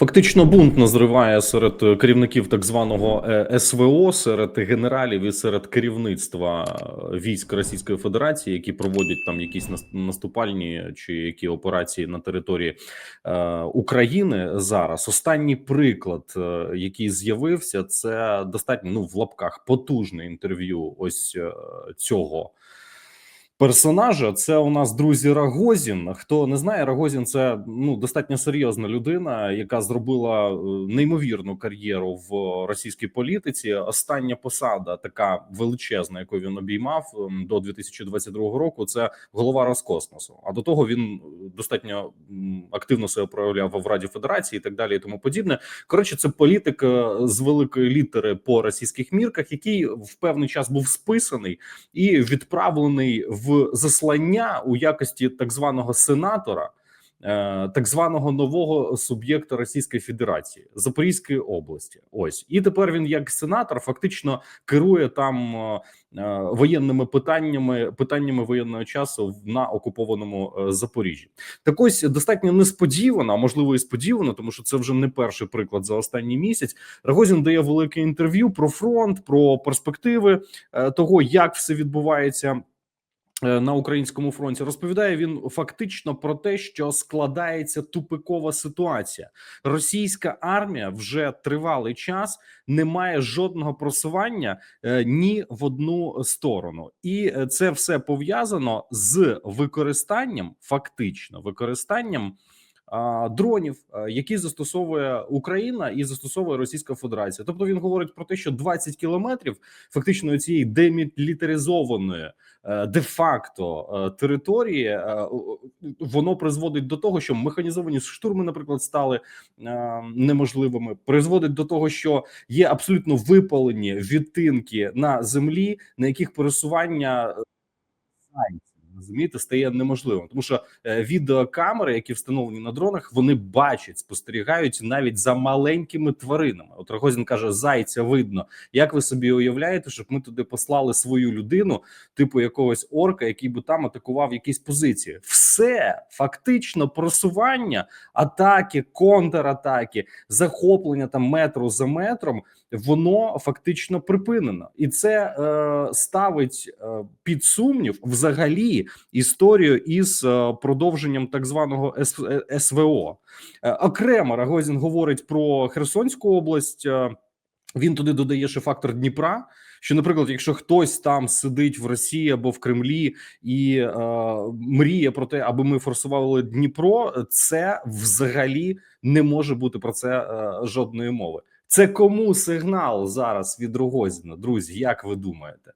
Фактично бунт назриває серед керівників так званого е, СВО, серед генералів і серед керівництва е, військ Російської Федерації, які проводять там якісь нас- наступальні чи які операції на території е, України зараз. Останній приклад, який з'явився, це достатньо ну в лапках потужне інтерв'ю. Ось цього персонажа. Це у нас друзі Рагозін. Хто не знає, Рагозін це ну достатньо серйозна людина, яка зробила е, неймовірну кар'єру в російській політиці. Остання посада, така величезна, яку він обіймав до 2022 року. Це голова Роскосмосу. А до того він е, достатньо активно себе проявляв в Раді Федерації і так далі, і тому подібне. Коротше, це політик е, з великої літери по російських мірках, який в певний час був списаний і відправлений в заслання у якості так званого сенатора, е, так званого нового суб'єкта Російської Федерації Запорізької області. Ось і тепер він, як сенатор, фактично керує там е, е, воєнними питаннями, питаннями воєнного часу в- на окупованому Запоріжжі. Так ось достатньо несподівано, а можливо і сподівано, тому що це вже не перший приклад за останній місяць. Рогозін дає велике інтерв'ю про фронт, про перспективи того, як все відбувається. Е, На українському фронті розповідає він фактично про те, що складається тупикова ситуація. Російська армія вже тривалий час не має жодного просування е, ні в одну сторону, і е, це все пов'язано з використанням, фактично використанням дронів, е, які застосовує Україна і застосовує Російська Федерація. Тобто він говорить про те, що 20 кілометрів фактично цієї демілітаризованої е, де-факто е, території воно призводить до того, що механізовані штурми, наприклад, стали неможливими. Призводить до того, що є абсолютно випалені відтинки на землі, на яких пересування розумієте, стає неможливим, тому що е, відеокамери, які встановлені на дронах, вони бачать, спостерігають навіть за маленькими тваринами. От Рогозін каже: зайця видно. Як ви собі уявляєте, щоб ми туди послали свою людину, типу якогось орка, який би там атакував якісь позиції? Все фактично просування, атаки, контратаки, захоплення там метру за метром. Воно фактично припинено, і це е, ставить е, під сумнів взагалі історію із е, продовженням так званого С- е, СВО. Е, окремо Рагозін говорить про Херсонську область. він туди додає ще фактор Дніпра. Що, наприклад, якщо хтось там сидить в Росії або в Кремлі і е, мріє про те, аби ми форсували Дніпро, це взагалі не може бути про це е, жодної мови. Це кому сигнал зараз від Рогозіна, друзі? Як ви думаєте?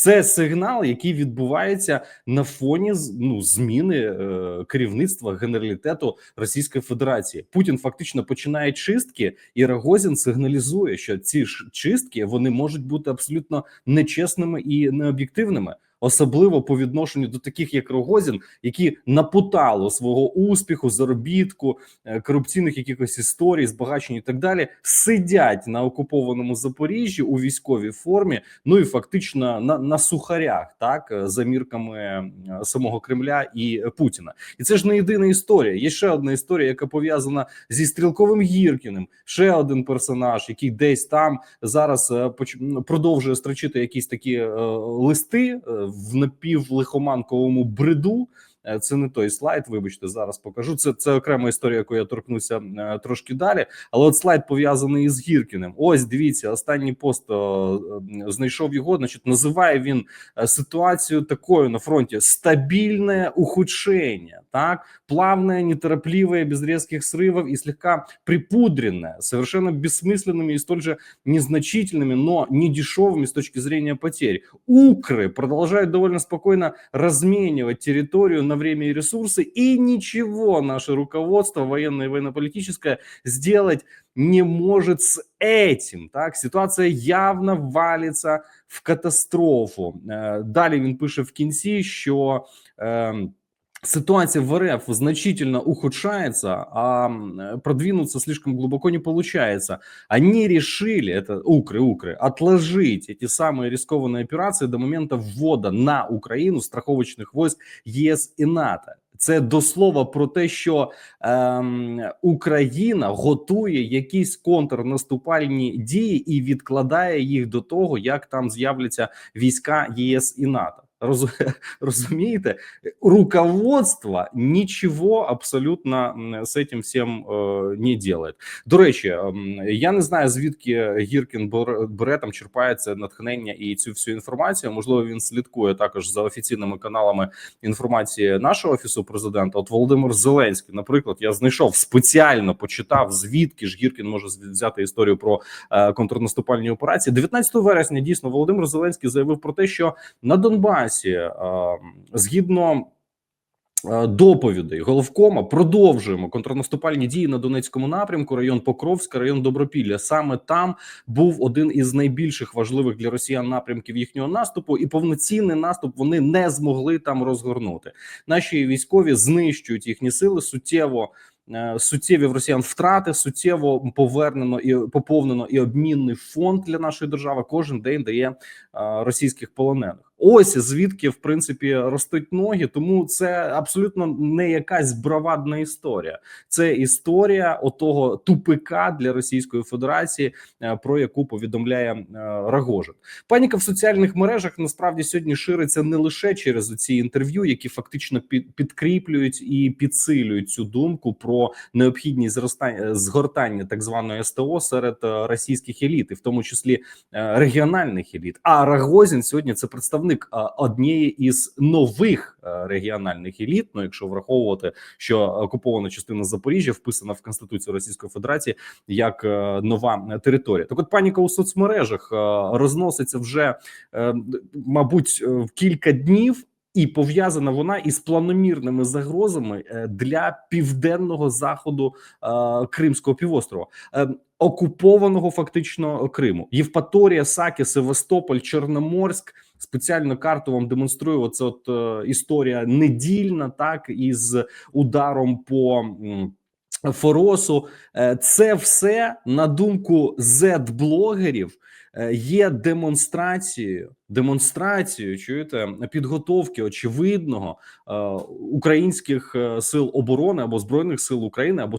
Це сигнал, який відбувається на фоні ну, зміни е, керівництва генералітету Російської Федерації. Путін фактично починає чистки, і Рогозін сигналізує, що ці ж чистки вони можуть бути абсолютно нечесними і необ'єктивними. Особливо по відношенню до таких, як Рогозін, які напутало свого успіху, заробітку, е, корупційних якихось історій, збагачень і так далі, сидять на окупованому Запоріжжі у військовій формі, ну і фактично на, на сухарях, так е, за мірками е, самого Кремля і Путіна. І це ж не єдина історія. Є ще одна історія, яка пов'язана зі стрілковим Гіркіним. Ще один персонаж, який десь там зараз продовжує строчити якісь такі листи в напівлихоманковому бреду. Е, Це не той слайд. Вибачте, зараз покажу. Це це окрема історія, яку я торкнуся е, трошки далі. Але от слайд пов'язаний із Гіркіним. Ось дивіться, останній пост е, е, знайшов його. Значить, називає він е, ситуацію такою на фронті: стабільне ухудшення, так плавное, неторопливое, без резких срывов и слегка припудренное, совершенно бессмысленными и столь же незначительными, но не дешевыми с точки зрения потерь. Укры продолжают довольно спокойно разменивать территорию на время и ресурсы, и ничего наше руководство военное и военно-политическое сделать не может с этим. Так, ситуація явно валиться в катастрофу. Е, Далі він пише в кінці, що. ем, Ситуация в РФ значительно ухудшается, а м, продвинуться слишком глубоко не получается. Они решили, это укры, укры, отложить эти самые рискованные операции до момента ввода на Украину страховочных войск ЕС и НАТО. Це до слова про те, що ем, Україна готує якісь контрнаступальні дії і відкладає їх до того, як там з'являться війська єС і НАТО. Роз, розумієте, руководство нічого абсолютно з цим всім е, не делает. До речі, я не знаю звідки Гіркін бере там черпається натхнення і цю всю інформацію. Можливо, він слідкує також за офіційними каналами інформації нашого офісу президента. От Володимир Зеленський, наприклад, я знайшов спеціально почитав звідки ж Гіркін може взяти історію про е, контрнаступальні операції. 19 вересня дійсно Володимир Зеленський заявив про те, що на Донбасі, е, згідно е, доповідей головкома, продовжуємо контрнаступальні дії на Донецькому напрямку, район Покровська, район Добропілля. Саме там був один із найбільших важливих для росіян напрямків їхнього наступу, і повноцінний наступ вони не змогли там розгорнути. Наші військові знищують їхні сили суттєво. е, Суттєві в росіян втрати суттєво повернено і поповнено і обмінний фонд для нашої держави. Кожен день дає російських полонених. Ось звідки в принципі ростуть ноги. Тому це абсолютно не якась бравадна історія. Це історія отого тупика для Російської Федерації, е, про яку повідомляє е, Рагожин. Паніка в соціальних мережах насправді сьогодні шириться не лише через ці інтерв'ю, які фактично під, підкріплюють і підсилюють цю думку про необхідність зростання згортання так званої СТО серед е, російських еліт, і в тому числі регіональних еліт. А Рагозін сьогодні це представник е, однієї із нових е, регіональних еліт. Ну, якщо враховувати, що окупована частина Запоріжжя вписана в Конституцію Російської Федерації як е, нова територія. Так, от паніка у соцмережах е, розноситься вже, мабуть, в кілька днів. І пов'язана вона із планомірними загрозами для південного заходу е, Кримського півострова, е, окупованого фактично Криму. Євпаторія, Саки, Севастополь, Чорноморськ. Спеціально карту вам демонструю. Оце от е, історія недільна, так із ударом по. Форосу, Е, це все на думку Z-блогерів е, є демонстрацією, демонстрацією чуєте підготовки очевидного е, українських сил оборони або збройних сил України або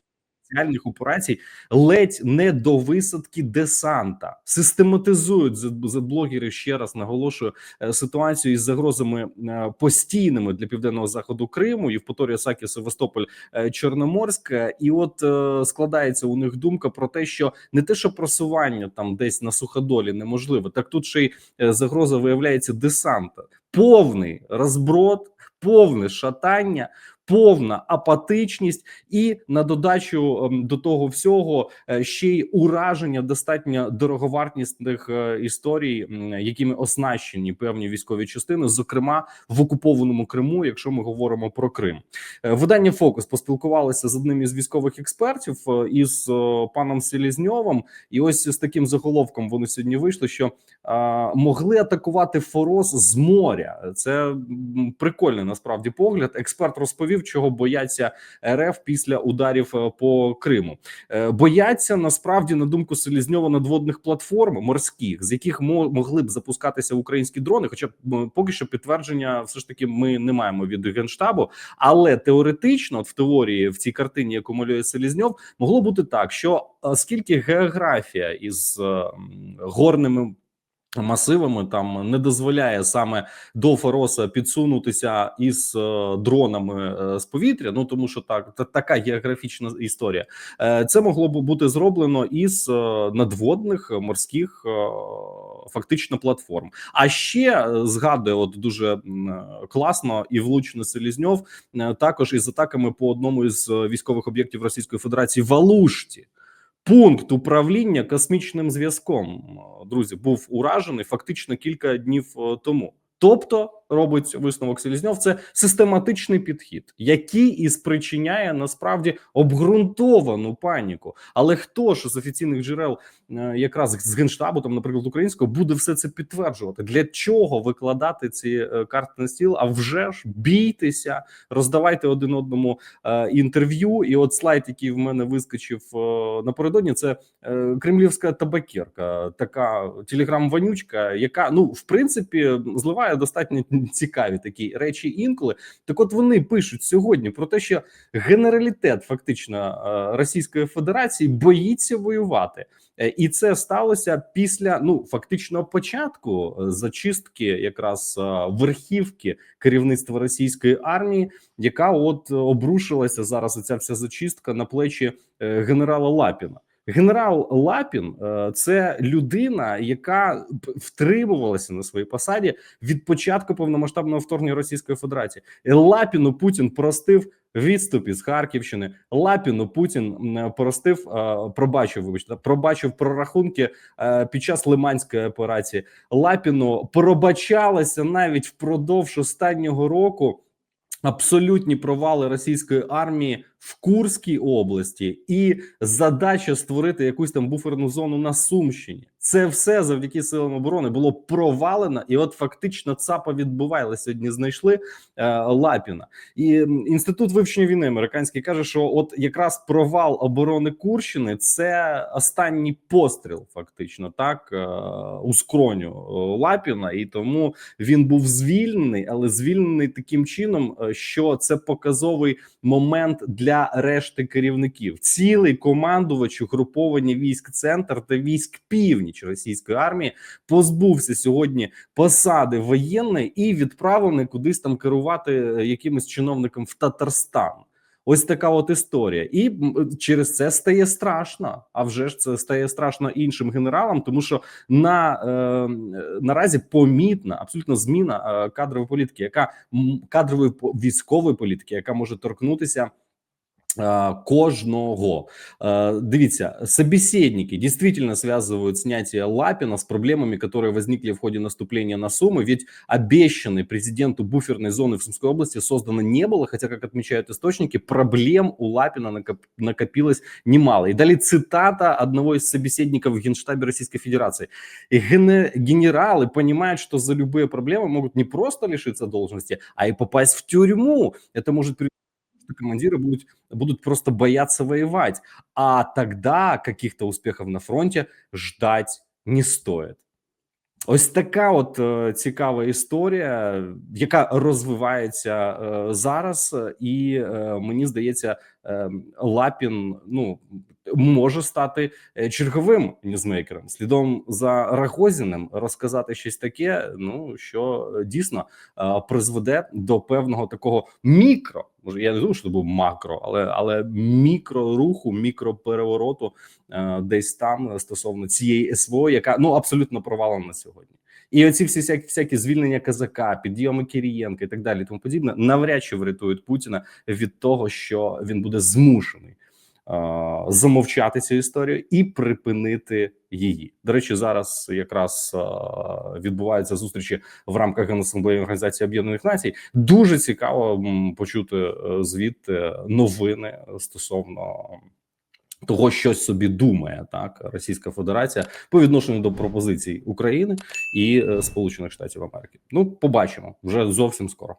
спеціальних операцій ледь не до висадки десанта. Систематизують Z-блогери, ще раз наголошую е, ситуацію із загрозами е, постійними для південного заходу Криму, Євпаторія, Сакі, Севастополь, е, Чорноморськ. І от складається у них думка про те, що не те, що просування там десь на суходолі неможливо, так тут ще й загроза виявляється десанта, повний розброд, повне шатання. Повна апатичність, і на додачу ем, до того всього е, ще й ураження достатньо дороговартісних е, історій, якими оснащені певні військові частини, зокрема в окупованому Криму, якщо ми говоримо про Крим. Е, Видання Фокус поспілкувалося з одним із військових експертів із паном Селізньовим, і ось з таким заголовком вони сьогодні вийшли, що могли атакувати Форос з моря. Це прикольний насправді погляд. Експерт розповів, чого бояться РФ після ударів е, по Криму. Е, Бояться насправді на думку Селізньова надводних платформ морських, з яких мо- могли б запускатися українські дрони. Хоча поки що підтвердження, все ж таки, ми не маємо від генштабу. Але теоретично, от в теорії, в цій картині, яку малює Селізньов, могло бути так, що оскільки географія із е, горними масивами там не дозволяє саме до Фороса підсунутися із е, дронами е, з повітря. Ну тому що так та, така географічна історія. Е, це могло б бути зроблено із надводних морських фактично платформ. А ще згадує, от дуже класно і влучно Селізньов також із атаками по одному із військових об'єктів Російської Федерації в Алушті. Пункт управління космічним зв'язком, друзі, був уражений фактично кілька днів е, тому. Тобто робить висновок Селізньов, це систематичний підхід, який і спричиняє насправді обґрунтовану паніку. Але хто ж з офіційних джерел, е, якраз з генштабу, там, наприклад, українського, буде все це підтверджувати? Для чого викладати ці е, карти на стіл? А вже ж бійтеся, роздавайте один одному е, інтерв'ю. І от слайд, який в мене вискочив напередодні, це кремлівська табакерка, така телеграм-вонючка, яка ну в принципі зливає буває достатньо цікаві такі речі інколи. Так, от вони пишуть сьогодні про те, що генералітет фактично е, Російської Федерації боїться воювати, Е, і це сталося після ну фактично початку е, зачистки, якраз верхівки керівництва російської армії, яка от обрушилася зараз. Ця вся зачистка на плечі генерала Лапіна. Генерал Лапін е, це людина, яка втримувалася на своїй посаді від початку повномасштабного вторгнення Російської Федерації. І Лапіну Путін простив відступ із Харківщини. Лапіну Путін м, простив, е, пробачив, вибачте, пробачив прорахунки е, під час Лиманської операції. Лапіну пробачалося навіть впродовж останнього року абсолютні провали російської армії в Курській області і задача створити якусь там буферну зону на Сумщині. Це все завдяки силам оборони було провалено, і от фактично ЦАПа відбуває. Сьогодні знайшли е, Лапіна. І інститут вивчення війни американський каже, що от якраз провал оборони Курщини це останній постріл, фактично, так е, у скроню е, Лапіна, і тому він був звільнений, але звільнений таким чином, е, що це показовий момент для решти керівників. Цілий командувач угруповання військ центр та військ північ російської армії позбувся сьогодні посади воєнної і відправлений кудись там керувати е, якимось чиновником в Татарстан. Ось така от історія, і через це стає страшно. А вже ж це стає страшно іншим генералам, тому що на е, наразі помітна абсолютно зміна е, кадрової політики, яка кадрової військової політики, яка може торкнутися. Е, Кожного Э, дивіться, собеседники действительно связывают снятие Лапина с проблемами, которые возникли в ходе наступления на Сумы. Ведь обещанной президенту буферной зоны в Сумской области создано не было, хотя, как отмечают источники, проблем у Лапина накоп- накопилось немало. И дали цитата одного из собеседников в Генштабе Российской Федерации. И гене- генералы понимают, что за любые проблемы могут не просто лишиться должности, а и попасть в тюрьму. Это может привести что командиры будут, будут просто бояться воевать. А тогда каких-то успехов на фронте ждать не стоит. Ось така от е, цікава історія, яка розвивається е, зараз, і е, мені здається, Лапін ну може стати е, черговим ньюзмейкером. Слідом за Рагозіним розказати щось таке, ну що дійсно е, призведе до певного такого мікро. Може, я не думаю, що це був макро, але але мікроруху, мікроперевороту е, десь там стосовно цієї СВО, яка ну абсолютно провалена на сьогодні. І оці всі всякі, всякі звільнення казака, підйоми Кирієнка і так далі, тому подібне, навряд чи врятують Путіна від того, що він буде змушений е, замовчати цю історію і припинити її. До речі, зараз якраз е, відбуваються зустрічі в рамках Генасамблеї Організації Об'єднаних Націй. Дуже цікаво почути е, звідти новини стосовно того, що собі думає так Російська Федерація по відношенню до пропозицій України і е, Сполучених Штатів Америки. Ну, побачимо вже зовсім скоро.